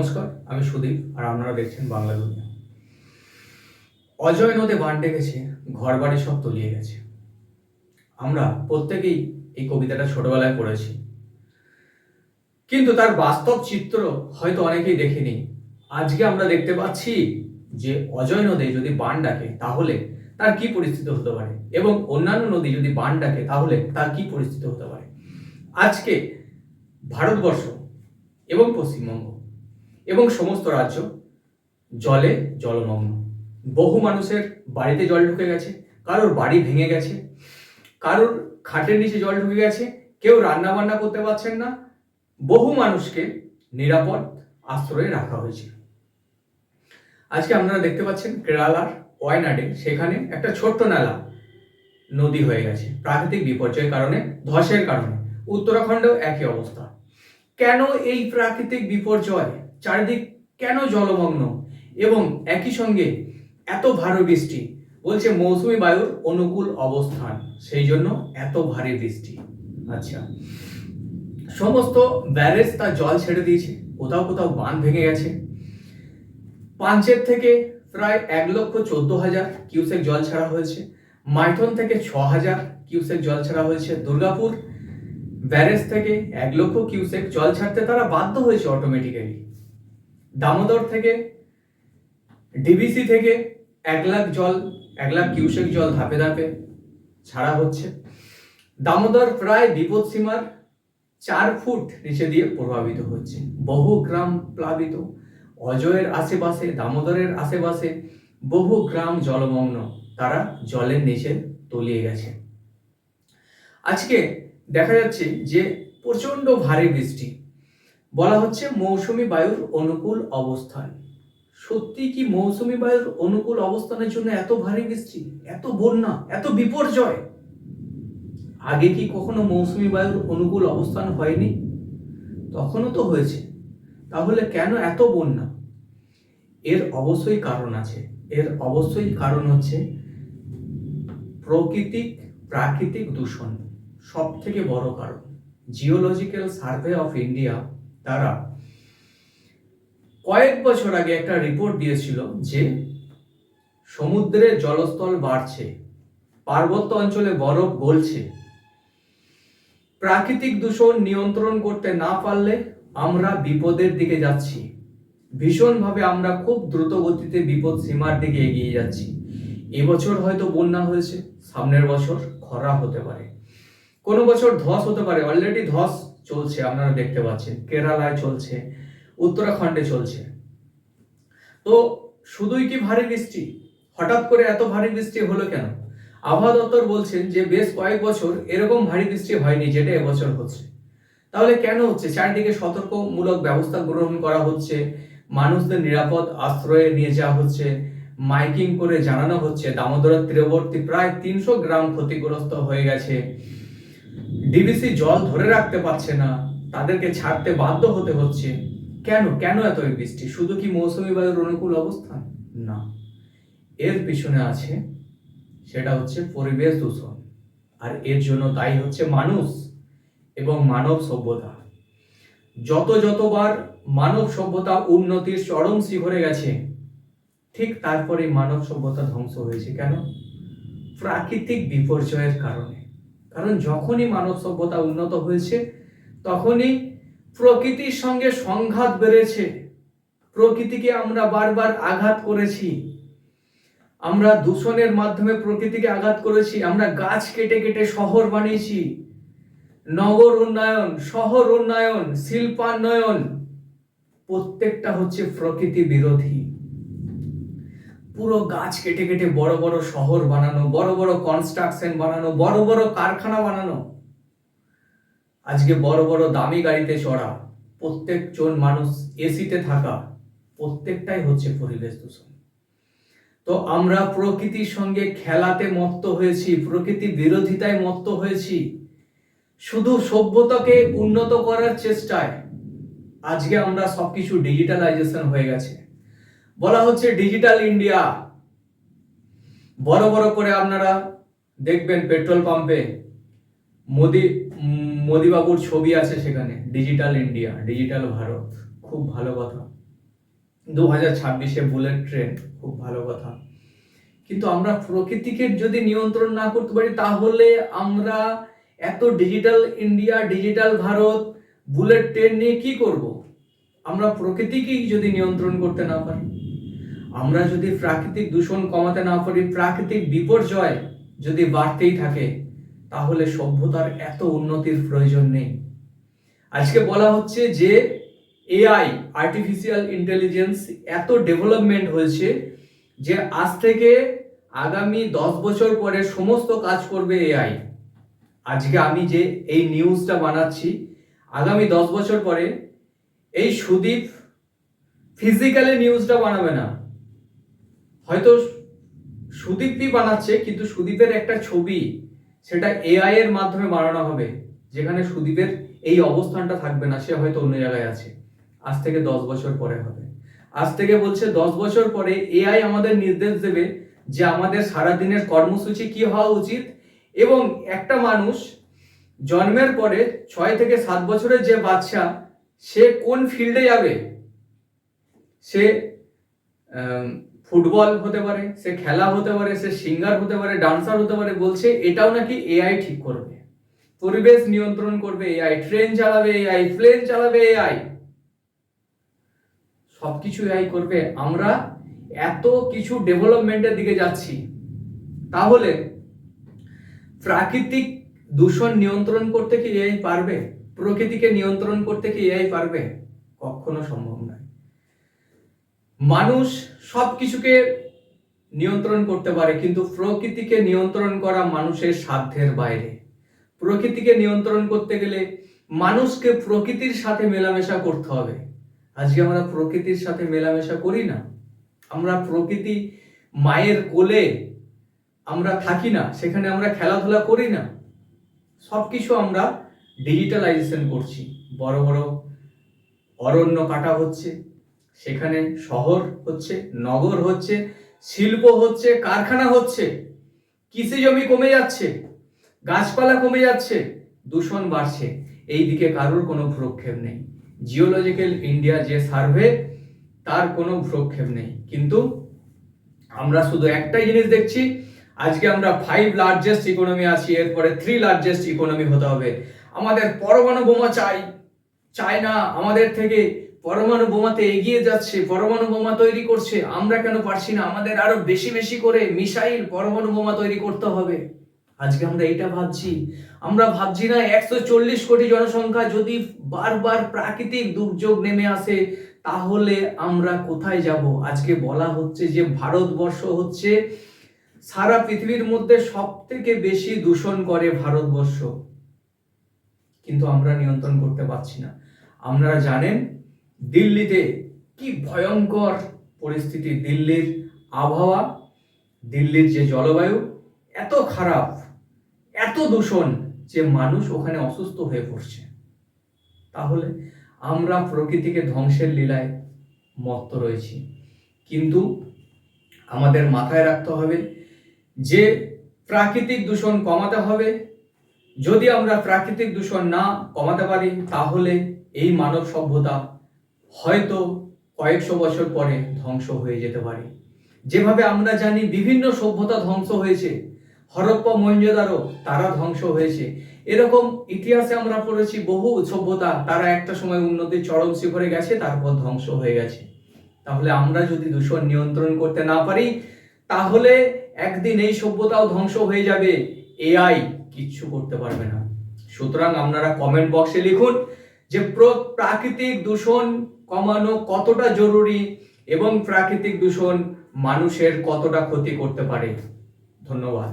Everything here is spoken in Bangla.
নমস্কার, আমি সুদীপ আর আপনারা দেখছেন বাংলা দুনিয়া। অজয় নদে বান ডেকেছে ঘর বাড়ি সব তলিয়ে গেছে। আমরা প্রত্যেকেই এই কবিতাটা ছোটবেলায় পড়েছি। কিন্তু তার বাস্তব চিত্র হয়তো অনেকেই দেখেনি। আজকে আমরা দেখতে পাচ্ছি যে অজয় নদে যদি বান ডাকে, তাহলে তার কি পরিস্থিতি হতে পারে? এবং অন্যান্য নদী যদি বান ডাকে, তাহলে তার কি পরিস্থিতি হতে পারে? আজকে ভারতবর্ষ এবং পশ্চিমবঙ্গ এবং সমস্ত রাজ্য জলে জলমগ্ন। বহু মানুষের বাড়িতে জল ঢুকে গেছে, কারোর বাড়ি ভেঙে গেছে, কারোর খাটের নিচে জল ঢুকে গেছে, কেউ রান্না বান্না করতে পারছেন না। বহু মানুষকে নিরাপদ আশ্রয়ে রাখা হয়েছে। আজকে আপনারা দেখতে পাচ্ছেন কেরালার ওয়াইনাডে, সেখানে একটা ছোট্ট নালা, নদী হয়ে গেছে, প্রাকৃতিক বিপর্যয়ের কারণে, ধসের কারণে। উত্তরাখণ্ডেও একই অবস্থা। কেন এই প্রাকৃতিক বিপর্যয়? চারিদিক কেন জলমগ্ন? এবং একই সঙ্গে এত ভারী বৃষ্টি, বলছে মৌসুমি বায়ুর অনুকূল অবস্থান, সেই জন্য এত ভারী বৃষ্টি। আচ্ছা সমস্ত ব্যারেজ তার জল ছেড়ে দিয়েছে, কোথাও কোথাও বাঁধ ভেঙে গেছে। পাঞ্চের থেকে প্রায় এক লক্ষ চোদ্দ হাজার কিউসেক জল ছাড়া হয়েছে। মাইথন থেকে ছ হাজার কিউসেক জল ছাড়া হয়েছে। দুর্গাপুর ব্যারেজ থেকে এক লক্ষ কিউসেক জল ছাড়তে তারা বাধ্য হয়েছে অটোমেটিক্যালি দামোদর থেকে ডিবিসি থেকে এক লাখ জল, এক লাখ কিউসেক জল ধাপে ধাপে ছাড়া হচ্ছে। দামোদর প্রায় বিপদ সীমার চার ফুট নিচে দিয়ে প্রভাবিত হচ্ছে। বহু গ্রাম প্লাবিত। অজয়ের আশেপাশে, দামোদরের আশেপাশে বহু গ্রাম জলমগ্ন। তারা জলের নিচে তলিয়ে গেছে। আজকে দেখা যাচ্ছে যে প্রচণ্ড ভারী বৃষ্টি। বলা হচ্ছে মৌসুমী বায়ুর অনুকূল অবস্থান। সত্যি কি মৌসুমী বায়ুর অনুকূল অবস্থানের জন্য এত ভারী বৃষ্টি, এত বন্যা, এত বিপর্যয়? আগে কি কখনো মৌসুমী বায়ুর অনুকূল অবস্থান হয়নি? তখনও তো হয়েছে। তাহলে কেন এত বন্যা? এর অবশ্যই কারণ আছে। এর অবশ্যই কারণ হচ্ছে প্রকৃতিক, প্রাকৃতিক দূষণ। সব থেকে বড় কারণ। জিওলজিক্যাল সার্ভে অফ ইন্ডিয়া তারা কয়েক বছর আগে একটা রিপোর্ট দিয়েছিল যে সমুদ্রের জলস্তর বাড়ছে, পার্বত্য অঞ্চলে বরফ গলছে। প্রাকৃতিক দূষণ নিয়ন্ত্রণ করতে না পারলে আমরা বিপদের দিকে যাচ্ছি। ভীষণভাবে আমরা খুব দ্রুত গতিতে বিপদ সীমার দিকে এগিয়ে যাচ্ছি। এবছর হয়তো বন্যা হয়েছে, সামনের বছর খরা হতে পারে। কোনো বছর ধস হতে পারে অলরেডি ধস চলছে, আপনারা দেখতে পাচ্ছেন। কেরালায় চলছে, উত্তরাখণ্ডে চলছে। তো শুধুই কি ভারী বৃষ্টি? হঠাৎ করে এত ভারী বৃষ্টি হলো কেন? আবহাওয়া দপ্তর বলছেন যে, বেশ কয়েক বছর এরকম ভারী বৃষ্টি হয়নি যেটা এবছর হচ্ছে। তাহলে কেন হচ্ছে? চারিদিকে সতর্কমূলক ব্যবস্থা গ্রহণ করা হচ্ছে, মানুষদের নিরাপদ আশ্রয়ে নিয়ে যাওয়া হচ্ছে, মাইকিং করে জানানো হচ্ছে, দামোদরের তীরবর্তী প্রায় তিনশো গ্রাম ক্ষতিগ্রস্ত হয়ে গেছে। ডিবিসি জল ধরে রাখতে পারছে না, তাদেরকে ছাড়তে বাধ্য হতে হচ্ছে। কেন? কেন এত বৃষ্টি? শুধু কি মৌসুমী বায়ুর অনুকূল অবস্থান না। এর পিছনে আছে, সেটা হচ্ছে পরিবেশ দূষণ। আর এর জন্য দায়ী হচ্ছে মানুষ এবং মানব সভ্যতা। যত যতবার মানব সভ্যতা উন্নতির চরম শিখরে গেছে, ঠিক তারপরে মানব সভ্যতা ধ্বংস হয়েছে। কেন? প্রাকৃতিক বিপর্যয়ের কারণে। কারণ যখনই মানব সভ্যতা উন্নত হয়েছে, তখনই প্রকৃতির সঙ্গে সংঘাত বেড়েছে। প্রকৃতিকে আমরা বারবার আঘাত করেছি। আমরা দূষণের মাধ্যমে প্রকৃতিকে আঘাত করেছি। আমরা গাছ কেটে কেটে শহর বানিয়েছি। নগর উন্নয়ন, শহর উন্নয়ন, শিল্পান্নয়ন, প্রত্যেকটা হচ্ছে প্রকৃতি বিরোধী। পুরো গাছ কেটে কেটে বড় বড় শহর বানানো, বড় বড় কনস্ট্রাকশন বানানো, বড় বড় কারখানা বানানো। আজকে বড় বড় দামি গাড়িতে চড়া, প্রত্যেকজন মানুষ এসিতে থাকা, প্রত্যেকটাই হচ্ছে পরিবেশ দূষণ। তো আমরা প্রকৃতির সঙ্গে খেলাতে মত্ত হয়েছি, প্রকৃতি বিরোধিতায় মত্ত হয়েছি। শুধু সভ্যতাকে উন্নত করার চেষ্টায় আজকে আমরা সবকিছু ডিজিটালাইজেশন হয়ে গেছে। বলা হচ্ছে ডিজিটাল ইন্ডিয়া। বড় বড় করে আপনারা দেখবেন পেট্রোল পাম্পে। মোদি, মোদিবাবুর ছবি আছে সেখানে, ডিজিটাল ইন্ডিয়া, ডিজিটাল ভারত। খুব ভালো কথা। দু হাজার ছাব্বিশে বুলেট ট্রেন, খুব ভালো কথা। কিন্তু আমরা প্রকৃতিকে যদি নিয়ন্ত্রণ না করতে পারি, তাহলে আমরা এত digital India, digital Bharat, bullet train নিয়ে কি করব? আমরা প্রকৃতিকেই যদি নিয়ন্ত্রণ করতে না পারি। আমরা যদি প্রাকৃতিক দূষণ কমাতে না পারি, প্রাকৃতিক বিপর্যয় যদি বাড়তেই থাকে, তাহলে সভ্যতার এত উন্নতির প্রয়োজন নেই। আজকে বলা হচ্ছে যে এআই আর্টিফিশিয়াল ইন্টেলিজেন্স এত ডেভেলপমেন্ট হয়েছে যে আজ থেকে আগামী দশ বছর পরে সমস্ত কাজ করবে এআই। আজকে আমি যে এই নিউজটা বানাচ্ছি, আগামী দশ বছর পরে এই সুদীপ ফিজিক্যালি নিউজটা বানাবে না। হয়তো সুদীপই বানাচ্ছে, কিন্তু সুদীপের একটা ছবি সেটা এআই এর মাধ্যমে বানানো হবে, যেখানে সুদীপের এই অবস্থানটা থাকবে না, সে হয়তো অন্য জায়গায় আছে। আজ থেকে দশ বছর পরে হবে। আজ থেকে বলছে দশ বছর পরে এআই আমাদের নির্দেশ দেবে যে আমাদের সারাদিনের কর্মসূচি কি হওয়া উচিত এবং একটা মানুষ জন্মের পরে ছয় থেকে সাত বছরের যে বাচ্চা, সে কোন ফিল্ডে যাবে? সে ফুটবল হতে পারে, সে খেলা হতে পারে, সে সিঙ্গার হতে পারে, ডান্সার হতে পারে, বলছে এটাও নাকি এআই ঠিক করবে। পরিবেশ নিয়ন্ত্রণ করবে এআই ট্রেন চালাবে এআই প্লেন চালাবে এআই সবকিছু এআই করবে। আমরা এত কিছু ডেভেলপমেন্টের দিকে যাচ্ছি। তাহলে প্রাকৃতিক দূষণ নিয়ন্ত্রণ করতে কি এআই পারবে? প্রকৃতিকে নিয়ন্ত্রণ করতে কি এআই পারবে? কখনো সম্ভব নয়। মানুষ সব কিছুকে নিয়ন্ত্রণ করতে পারে, কিন্তু প্রকৃতিকে নিয়ন্ত্রণ করা মানুষের সাধ্যের বাইরে। প্রকৃতিকে নিয়ন্ত্রণ করতে গেলে মানুষকে প্রকৃতির সাথে মেলামেশা করতে হবে। আজকে আমরা প্রকৃতির সাথে মেলামেশা করি না। আমরা প্রকৃতি মায়ের কোলে আমরা থাকি না, সেখানে আমরা খেলাধুলা করি না। সব কিছু আমরা ডিজিটালাইজেশন করছি। বড় বড় অরণ্য কাটা হচ্ছে। সেখানে শহর হচ্ছে, নগর হচ্ছে, শিল্প হচ্ছে, কারখানা হচ্ছে। কৃষি জমি কমে যাচ্ছে? গাছপালা কমে যাচ্ছে। দূষণ বাড়ছে। এই দিকে কারোর কোনো ভ্রক্ষেপ নেই। জিওলজিক্যাল ইন্ডিয়া যে সার্ভে তার কোনো ভ্রক্ষেপ নেই। কিন্তু আমরা শুধু একটাই জিনিস দেখছি, আজকে আমরা ফাইভ লার্জেস্ট ইকোনমি আছি, এরপরে থ্রি লার্জেস্ট ইকোনমি হতে হবে। আমাদের পরমাণু বোমা চাই চায়না আমাদের থেকে পরমাণু বোমাতে এগিয়ে যাচ্ছে, পরমাণু বোমা তৈরি করছে। আমরা কেন পারছি না? আমাদের আরও বেশি বেশি করে মিসাইল পরমাণু বোমা তৈরি করতে হবে। আজকে আমরা এটা ভাবছি। আমরা ভাবছি না একশো চল্লিশ কোটি জনসংখ্যা যদি বারবার প্রাকৃতিক দুর্যোগ নেমে আসে, তাহলে আমরা কোথায় যাব? আজকে বলা হচ্ছে যে ভারতবর্ষ হচ্ছে সারা পৃথিবীর মধ্যে সব থেকে বেশি দূষণ করে ভারতবর্ষ। কিন্তু আমরা নিয়ন্ত্রণ করতে পারছি না। আপনারা জানেন দিল্লিতে কি ভয়ঙ্কর পরিস্থিতি, দিল্লির আবহাওয়া, দিল্লির যে জলবায়ু, এত খারাপ, এত দূষণ যে মানুষ ওখানে অসুস্থ হয়ে পড়ছে। তাহলে আমরা প্রকৃতিকে ধ্বংসের লীলায় মত্ত রয়েছি। কিন্তু আমাদের মাথায় রাখতে হবে যে প্রাকৃতিক দূষণ কমাতে হবে। যদি আমরা প্রাকৃতিক দূষণ না কমাতে পারি, তাহলে এই মানব সভ্যতা হয়তো কয়েকশো বছর পরে ধ্বংস হয়ে যেতে পারে। যেভাবে আমরা জানি বিভিন্ন সভ্যতা ধ্বংস হয়েছে, হরপ্পা মহেঞ্জোদারো তারা ধ্বংস হয়েছে। এরকম ইতিহাসে আমরা পড়েছি বহু সভ্যতা, তারা একটা সময় উন্নতির চরম শিখরে গেছে, তারপর ধ্বংস হয়ে গেছে। তাহলে আমরা যদি দূষণ নিয়ন্ত্রণ করতে না পারি, তাহলে একদিন এই সভ্যতাও ধ্বংস হয়ে যাবে। এআই কিচ্ছু করতে পারবে না। সুতরাং আপনারা কমেন্ট বক্সে লিখুন যে প্র- প্রাকৃতিক দূষণ কমানো কতটা জরুরি এবং প্রাকৃতিক দূষণ মানুষের কতটা ক্ষতি করতে পারে? ধন্যবাদ।